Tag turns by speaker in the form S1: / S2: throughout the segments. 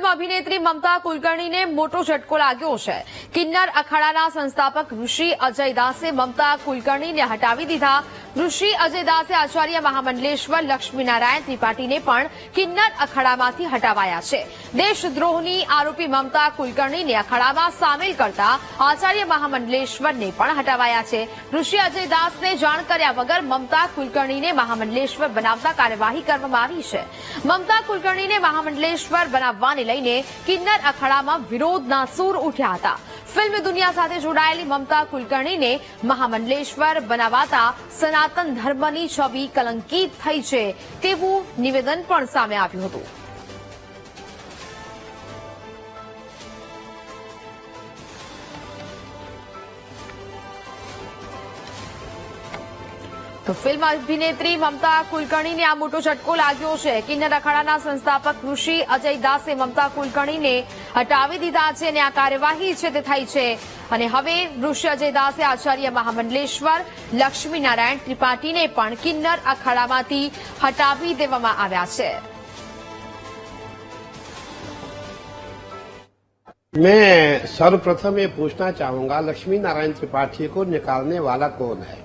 S1: Film અભિનેત્રી મમતા કુલકર્ણીને મોટો ઝટકો લાગ્યો છે. કિન્નર અખાડાના સંસ્થાપક ઋષિ અજય દાસે મમતા કુલકર્ણીને હટાવી દીધા. ઋષિ અજય દાસે આચાર્ય મહામંડલેશ્વર લક્ષ્મીનારાયણ ત્રિપાઠીને પણ કિન્નર અખાડામાંથી હટાવાયા છે. દેશદ્રોહની આરોપી મમતા કુલકર્ણીને અખાડામાં સામેલ કરતા આચાર્ય મહામંડલેશ્વરને પણ હટાવાયા છે. ઋષિ અજય દાસને જાણ કર્યા વગર મમતા કુલકર્ણીને મહામંડલેશ્વર બનાવતા કાર્યવાહી કરવામાં આવી છે. મમતા કુલકર્ણીને મહામંડલેશ્વર બનાવવાને લઈને કિન્નર અખાડામાં વિરોધના સૂર ઉઠ્યા હતા. ફિલ્મ દુનિયા સાથે જોડાયેલી મમતા કુલકર્ણીને મહામંડલેશ્વર બનાવાતા સનાતન ધર્મની છબી કલંકિત થઈ છે તેવું નિવેદન પણ સામે આવ્યું હતું. તો ફિલ્મ અભિનેત્રી મમતા કુલકર્ણીને આ મોટો ઝટકો લાગ્યો છે કિન્નર અખાડાના સંસ્થાપક ઋષિ અજય દાસે મમતા કુલકર્ણીને હટાવી દીધા છે અને આ કાર્યવાહી છે તે થઈ છે અને હવે ઋષિ અજય દાસે આચાર્ય મહામંડલેશ્વર લક્ષ્મીનારાયણ ત્રિપાઠીને પણ કિન્નર અખાડામાંથી હટાવી દેવામાં આવ્યા છે
S2: मैं सर्वप्रथम ये पूछना चाहूंगा लक्ष्मी नारायण त्रिपाठी को निकालने वाला कौन है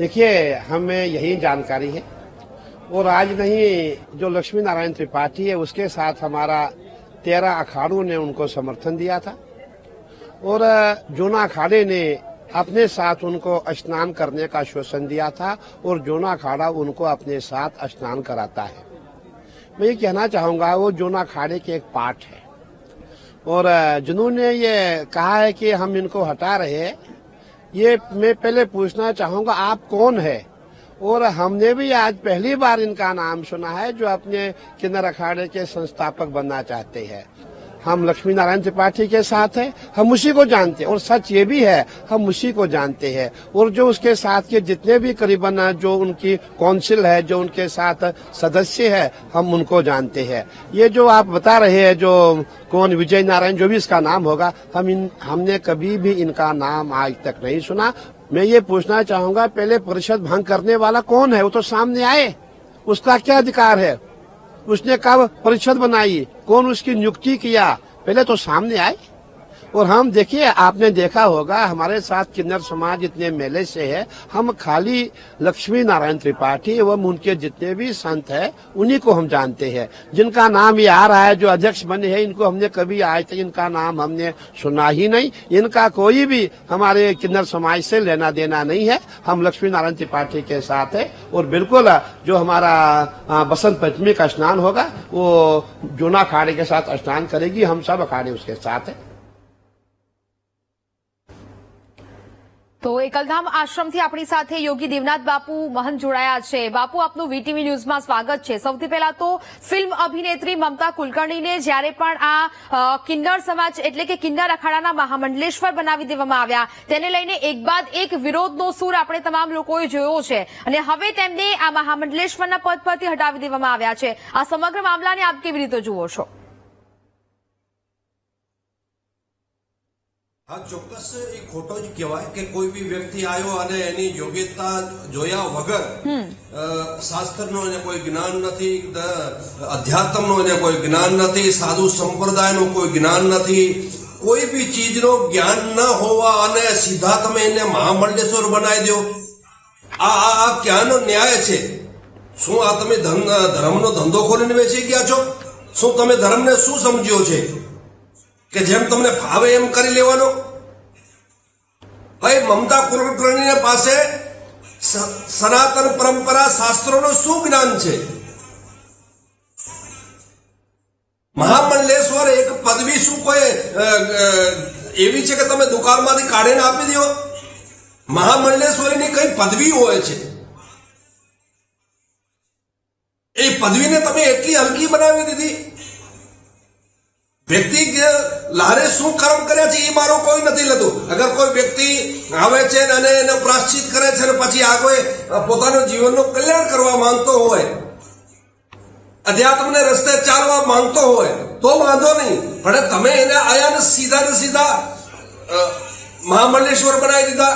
S2: देखिए, हमें यही जानकारी है। और आज नहीं, जो लक्ष्मी नारायण त्रिपाठी है, उसके साथ हमारा तेरह अखाड़ों ने उनको समर्थन दिया था। और जूना अखाड़े ने अपने साथ उनको स्नान करने का आश्वासन दिया था, और जूना अखाड़ा उनको अपने साथ स्नान कराता है। मैं ये कहना चाहूँगा, वो जूना अखाड़े के एक पार्ट है। और जिन्होंने ये कहा है कि हम इनको हटा रहे हैं ये मैं पहले पूछना चाहूंगा आप कौन है और हमने भी आज पहली बार इनका नाम सुना है जो अपने किन्नर अखाड़े के संस्थापक बनना चाहते हैं हम लक्ष्मी नारायण त्रिपाठी के साथ हैं, हम उसी को जानते हैं। और सच ये भी है, हम उसी को जानते हैं। और जो उसके साथ के जितने भी करीबन जो उनकी काउंसिल है, जो उनके साथ सदस्य है, हम उनको जानते हैं। ये जो आप बता रहे हैं, जो कौन विजय नारायण, जो भी इसका नाम होगा, हम इन, हमने कभी भी इनका नाम आज तक नहीं सुना। मैं ये पूछना चाहूँगा, पहले परिषद भंग करने वाला कौन है? वो तो सामने आए। उसका क्या अधिकार है? उसने कब परिषद बनाई कौन उसकी नियुक्ति किया पहले तो सामने आए और हम देखिए, आपने देखा होगा, हमारे साथ किन्नर समाज इतने मेले से है। हम खाली लक्ष्मी नारायण त्रिपाठी एवं उनके जितने भी संत है, उन्हीं को हम जानते हैं। जिनका नाम ये आ रहा है, जो अध्यक्ष बने हैं, इनको हमने कभी आज तक इनका नाम हमने सुना ही नहीं। इनका कोई भी हमारे किन्नर समाज से लेना देना नहीं है। हम लक्ष्मी नारायण त्रिपाठी के साथ है और बिल्कुल, जो हमारा बसंत पंचमी का स्नान होगा, वो जूना अखाड़े के साथ स्नान करेगी। हम सब अखाड़े उसके साथ है।
S1: તો એકલધામ આશ્રમથી આપણી સાથે યોગી દેવનાથ બાપુ મહંત જોડાયા છે. બાપુ, આપનું વીટીવી ન્યૂઝમાં સ્વાગત છે. સૌથી પહેલા તો ફિલ્મ અભિનેત્રી મમતા કુલકર્ણીને જ્યારે પણ આ કિન્નર સમાજ એટલે કે કિન્નર અખાડાના મહામંડલેશ્વર બનાવી દેવામાં આવ્યા, તેને લઈને એક બાદ એક વિરોધનો સૂર આપણે તમામ લોકોએ જોયો છે અને હવે તેમને આ મહામંડલેશ્વરના પદ પરથી હટાવી દેવામાં આવ્યા છે. આ સમગ્ર મામલાને આપ કેવી રીતે જુઓ છો?
S3: હા ચોક્કસ એ ખોટો જ કહેવાય કે કોઈ બી વ્યક્તિ આવ્યો અને એની યોગ્યતા જોયા વગર શાસ્ત્રનો એને કોઈ જ્ઞાન નથી અધ્યાત્મનો એને કોઈ જ્ઞાન નથી સાધુ સંપ્રદાયનું કોઈ જ્ઞાન નથી કોઈ બી ચીજનો જ્ઞાન ન હોવા અને સીધા તમે એને મહામંડેશ્વર બનાવી દો. આ આ આ ક્યાંનો ન્યાય છે? શું આ તમે ધર્મનો ધંધો ખોલીને બેસી ગયા છો? શું તમે ધર્મને શું સમજ્યો છે? કે જેમ તમને ભાવે એમ કરી લેવાનો. ભાઈ, મમતા કુલકર્ણીને પાસે સનાતન પરંપરા શાસ્ત્રોનું શું જ્ઞાન છે? મહામંડલેશ્વર એક પદવી શું કોઈ એવી છે કે તમે દુકાનમાંથી કાઢીને આપી દો? મહામંડલેશ્વરીની કઈ પદવી હોય છે? એ પદવીને તમે એટલી હલકી બનાવી દીધી? વ્યક્તિ લારે શું કર્મ કર્યા છે એ મારો કોઈ નથી લેતું. અગર કોઈ વ્યક્તિ આવે છે અને એને પ્રાશ્ચિત કરે છે અને પછી આગળ પોતાનું જીવનનું કલ્યાણ કરવા માંગતો હોય અધ્યાત્મને રસ્તે ચાલવા માંગતો હોય તો વાંધો નહીં. પણ તમે એને આયા ને સીધા ને સીધા મહામંડલેશ્વર બનાવી દીધા.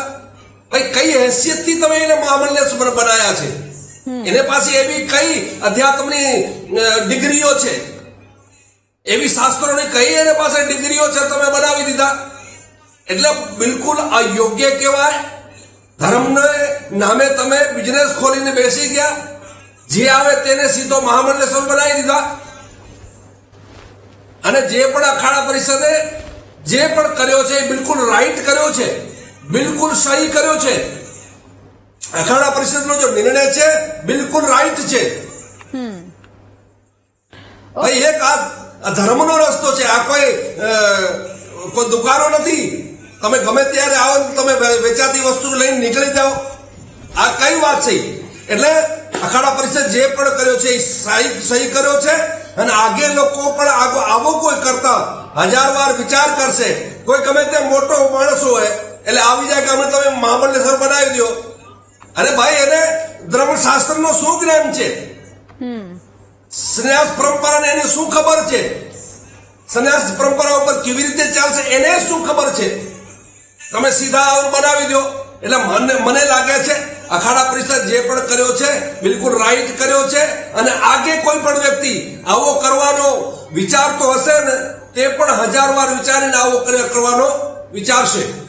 S3: ભાઈ કઈ હેસિયતથી તમે એને મહામંડલેશ્વર બનાવ્યા છે? એને પાસે એવી કઈ અધ્યાત્મની ડિગ્રીઓ છે? એવી શાસ્ત્રોની કઈ એને પાસે ડિગ્રીઓ છે તમે બનાવી દીધા. એટલે બિલકુલ અયોગ્ય કહેવાય. ધર્મને નામે તમે બિઝનેસ ખોલીને બેસી ગયા. જે આવે તેને સીધો મહામંડલેશ્વર બનાવી દીધા. અને જે પણ અખાડા પરિષદે જે પણ કર્યો છે એ બિલકુલ રાઈટ કર્યો છે. બિલકુલ સહી કર્યો છે. અખાડા પરિષદનો જો નિર્ણય છે બિલકુલ રાઈટ છે. ભાઈ એક આ આ ધર્મનો રસ્તો છે. આ કોઈ કોઈ દુકાનો નથી. તમે ગમે ત્યારે આવો તમે વેચાતી વસ્તુ લઈને નીકળી જાઓ. આ કઈ વાત છે? એટલે અખાડા પરિષદ જે પણ કર્યો છે, એ સહી સહી કર્યો છે અને આગે લોકો પણ આગો, આવો કોઈ કરતા હજાર વાર વિચાર કરશે. કોઈ ગમે તે મોટો માણસ હોય, એટલે આવી જાય કે અમે તમે મહામંડલેશ્વર બનાવી દો. અરે ભાઈ, એને ધર્મશાસ્ત્રનો શું જ્ઞાન છે? સંન્યાસ પરંપરાને એને શું ખબર છે? સંન્યાસ પરંપરા ઉપર કેવી રીતે ચાલશે એને શું ખબર છે? તમે સીધા આવું બનાવી દો. એટલે મને મને લાગે છે અખાડા પરિષદ જે પણ કર્યો છે, બિલકુલ રાઈટ કર્યો છે અને આગે કોઈ પણ વ્યક્તિ આવો કરવાનો વિચાર તો હશે ને, તે પણ હજાર વાર વિચારીને આવો કરવાનો વિચારશે.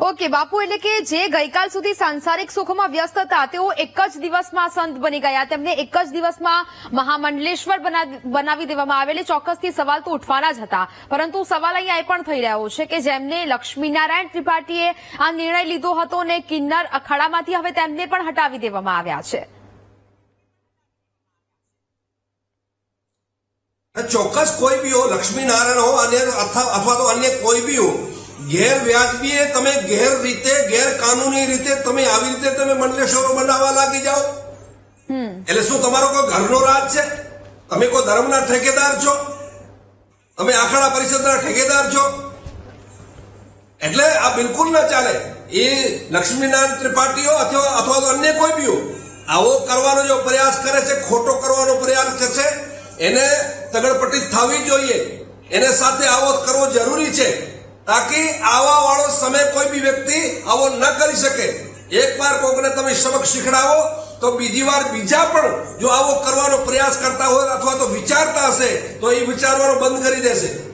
S1: ઓકે, બાપુ, એટલે કે જે ગઈકાલ સુધી સાંસારિક સુખમાં વ્યસ્ત હતા, તેઓ એક જ દિવસમાં સંત બની ગયા. તેમને એક જ દિવસમાં મહામંડલેશ્વર બના- બનાવી દેવામાં આવેલી ચોક્કસથી સવાલ તો ઉઠવાના જ હતા. પરંતુ સવાલ અહીંયા એ પણ થઈ રહ્યો છે કે જેમને લક્ષ્મીનારાયણ ત્રિપાઠીએ આ નિર્ણય લીધો હતો ને કિન્નર અખાડામાંથી હવે તેમને પણ હટાવી દેવામાં આવ્યા છે.
S3: ચોક્કસ કોઈ બી હો, લક્ષ્મીનારાયણ હો અને અથવા તો અન્ય કોઈ બી હો ગેર વ્યાજબીએ તમે ગેર રીતે ગેરકાનૂની રીતે તમે આવી રીતે તમે મંડલેશ્વરો બનાવવા લાગી જાઓ. એટલે શું તમારો કોઈ ઘરનો રાજ છે? તમે કોઈ ધર્મના ઠેકેદાર છો? તમે આખાડા પરિષદના ઠેકેદાર છો? એટલે આ બિલકુલ ના ચાલે. એ લક્ષ્મીનારાયણ ત્રિપાઠીઓ અથવા અથવા તો અન્ય કોઈ બી આવો કરવાનો જો પ્રયાસ કરે છે ખોટો કરવાનો પ્રયાસ કરે છે એને તગડપટ્ટી થવી જોઈએ. એને સાથે આવો કરવો જરૂરી છે. તાકી આવા વાળો સમય કોઈ બી વ્યક્તિ આવો ન કરી શકે. એકવાર કોકને તમે સબક શીખડાવો, તો બીજી વાર બીજા પણ જો આવો કરવાનો પ્રયાસ કરતા હોય અથવા તો વિચારતા હશે, તો એ વિચારવાનો બંધ કરી દેશે.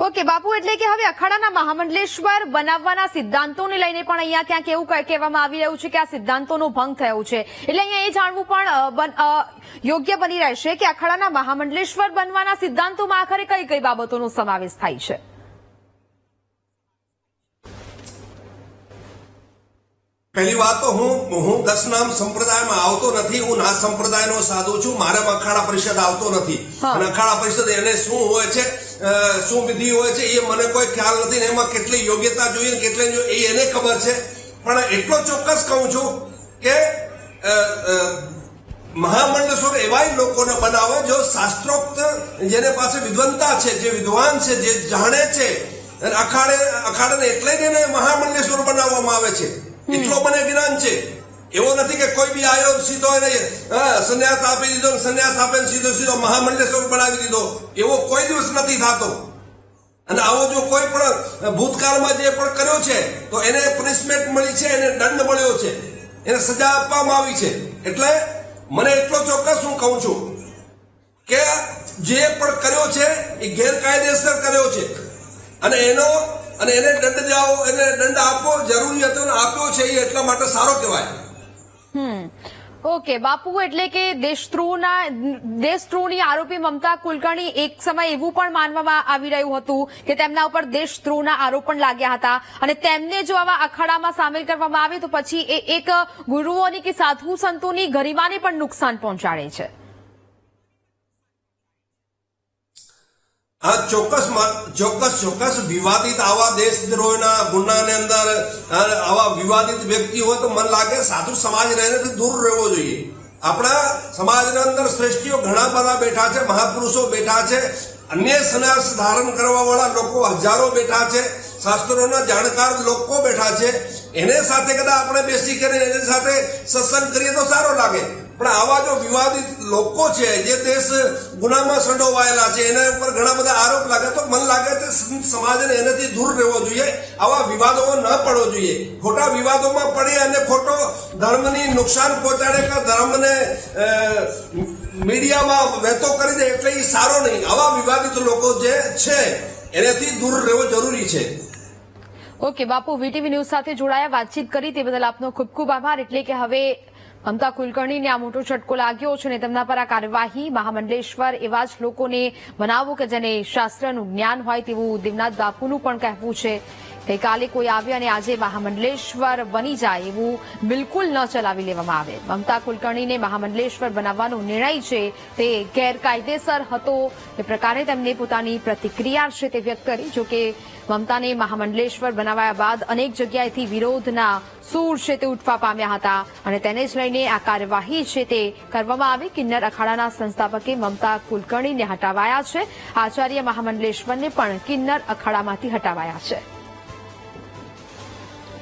S1: ઓકે બાપુ, એટલે કે હવે અખાડાના મહામંડલેશ્વર બનાવવાના સિદ્ધાંતોને લઈને પણ અહીંયા ક્યાંક એવું કહે- કહેવામાં આવી રહ્યું છે કે આ સિદ્ધાંતોનો ભંગ થયો છે. એટલે અહીંયા એ જાણવું પણ યોગ્ય બની રહેશે કે અખાડાના મહામંડલેશ્વર બનવાના સિદ્ધાંતોમાં આખરે કઈ કઈ બાબતોનો સમાવેશ થાય છે.
S3: પહેલી વાત તો હું હું દસનામ સંપ્રદાયમાં આવતો નથી હું ના સંપ્રદાયનો સાધુ છું મારે અખાડા પરિષદ આવતો નથી. અને અખાડા પરિષદ એને શું હોય છે શું વિધિ હોય છે એ મને કોઈ ખ્યાલ નથી ને એમાં કેટલી યોગ્યતા જોઈએ કેટલી એ એને ખબર છે. પણ એટલો ચોક્કસ કહું છું કે અ, અ, એવાય લોકોને બનાવે જો શાસ્ત્રોક્ત જેને પાસે વિદ્વંતા છે જે વિદ્વાન છે જે જાણે છે અખાડે અખાડાને એટલે જ એને મહામંડલેશ્વર બનાવવામાં આવે છે. એટલો મને જ્ઞાન છે. એવો નથી કે કોઈ બી આયોગ સીધો એને હા, સંન્યાસ આપી દીધો સંન્યાસ આપે સીધો સીધો મહામંડલેશ્વર બનાવી દીધો. એવો કોઈ દિવસ નથી થતો. અને આવો જો કોઈ પણ ભૂતકાળમાં જે પણ કર્યો છે તો એને પનિશમેન્ટ મળી છે એને દંડ મળ્યો છે. એને સજા આપવામાં આવી છે. એટલે મને એટલો ચોક્કસ હું કહું છું કે જે પણ કર્યો છે એ ગેરકાયદેસર કર્યો છે. અને એનો અને એને દંડ જાઓ એને દંડ આપો જરૂરી હતો આપ્યો છે એ એટલા માટે સારો કહેવાય.
S1: ઓકે, બાપુ, એટલે કે દેશદ્રોહના, દેશદ્રોહની આરોપી મમતા કુલકર્ણી એક સમય એવું પણ માનવામાં આવી રહ્યું હતું કે તેમના ઉપર દેશદ્રોહના આરોપ પણ લાગ્યા હતા. અને તેમને જો આવા અખાડામાં સામેલ કરવામાં આવે તો પછી એ એક ગુરુઓની કે સાધુ સંતોની ગરિમાને પણ નુકસાન પહોંચાડે છે.
S3: આ ચોક્કસ ચોક્કસ ચોક્કસ વિવાદિત આવા દેશદ્રોહના ગુનાની અંદર આવા વિવાદિત વ્યક્તિ હોય તો મને લાગે સાધુ સમાજ રહેવાથી દૂર રહેવો જોઈએ. આપણા સમાજના અંદર શ્રેષ્ઠીઓ ઘણા બધા બેઠા છે, મહાપુરુષો બેઠા છે, અન્ય સન્યાસ ધારણ કરવા વાળા લોકો હજારો બેઠા છે, શાસ્ત્રોના જાણકાર લોકો બેઠા છે. એને સાથે કદાચ આપણે બેસી કરીને એની સાથે સત્સંગ કરીએ તો સારો લાગે. પણ આવા જો વિવાદિત લોકો છે, જે દેશ ગુનામાં સંડોવાયેલા છે, એના ઉપર ઘણા બધા આરોપ લાગે, તો મને લાગે છે સમાજને એનાથી દૂર રહેવો જોઈએ, આવા વિવાદોમાં ન પડવો જોઈએ. ખોટા વિવાદોમાં પડી અને ખોટો ધર્મની નુકસાન પહોંચાડે કે ધર્મને મીડિયામાં વહેતો કરી દે એટલે એ સારો નહીં. આવા વિવાદિત લોકો જે છે, એનાથી દૂર રહેવો જરૂરી છે.
S1: ઓકે, બાપુ, વીટીવી ન્યૂઝ સાથે જોડાયા, વાતચીત કરી તે બદલ આપનો ખૂબ ખૂબ આભાર. એટલે કે હવે મમતા કુલકર્ણીને આ મોટો ઝટકો લાગ્યો છે અને તેમના પર આ કાર્યવાહી મહામંડલેશ્વર એવા જ લોકોને મનાવો કે જેને શાસ્ત્રનું જ્ઞાન હોય તેવું દેવનાથ બાપુનું પણ કહેવું છે. ગઈકાલે કોઈ આવે અને આજે મહામંડલેશ્વર બની જાય એવું બિલકુલ ન ચલાવી લેવામાં આવે. મમતા કુલકર્ણીને મહામંડલેશ્વર બનાવવાનો નિર્ણય છે તે ગેરકાયદેસર હતો. એ પ્રકારે તેમને પોતાની પ્રતિક્રિયા છે તે વ્યક્ત કરી, જોકે મમતાને મહામંડલેશ્વર બનાવાયા બાદ અનેક જગ્યાએથી વિરોધના સૂર છે તે ઉઠવા પામ્યા હતા અને તેને જ લઈને આ કાર્યવાહી છે તે કરવામાં આવી. કિન્નર અખાડાના સંસ્થાપકે મમતા કુલકર્ણીને હટાવાયા છે. આચાર્ય મહામંડલેશ્વરને પણ કિન્નર અખાડામાંથી હટાવાયા છે.